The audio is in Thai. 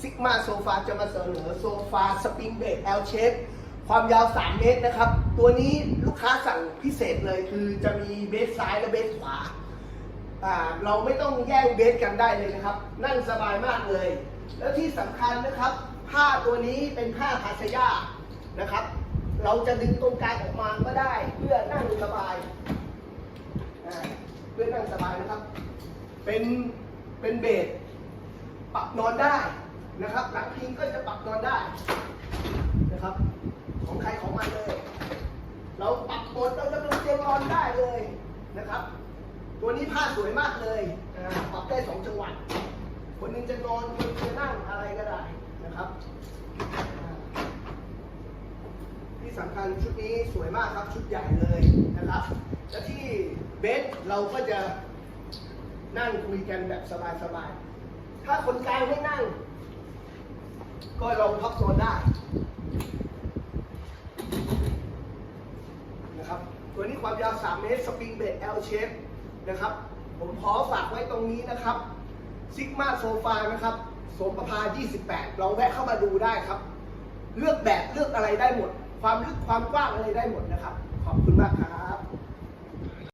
ซิกมาโซฟาจะมาเสนอโซฟาสปริงเบด L shape ความยาว 3 เมตรนะครับ ตัวนี้ลูกค้าสั่งพิเศษเลยคือจะมีเบสซ้ายและเบสขวา เราไม่ต้องแย่งเบสกันได้เลยนะครับ นั่งสบายมากเลย แล้วที่สำคัญนะครับ ผ้าตัวนี้เป็นผ้าคาสยานะครับ เราจะดึงตรงกลางออกมาก็ได้ เพื่อนั่งสบายเพื่อนั่งสบายนะครับ เป็นเป็นเบสปรับนอนได้ นะครับ หลังพิงก็จะปรับนอนได้นะครับ ของใครของมันเลย เราปรับหมดเราจะเป็นเตียงนอนได้เลยนะครับ ตัวนี้ผ้าสวยมากเลยอ่าปรับได้สองจังหวะคนหนึงจะนอนคนจะนั่งอะไรก็ได้นะครับ ที่สำคัญชุดนี้สวยมากครับชุดใหญ่เลยนะครับและที่เบสเราก็จะนั่งคุยกันแบบสบายๆ ถ้าคนกลางไม่นั่ง ก็ลองพับโซนได้นะครับตัวนี้ความยาว 3 เมตร สปริงเบด L shape นะครับ ผมขอฝากไว้ตรงนี้นะครับซิกมาโซฟานะครับสมประพา 28 ลองแวะเข้ามาดูได้ครับ เลือกแบบเลือกอะไรได้หมด ความลึกความกว้างอะไรได้หมดนะครับ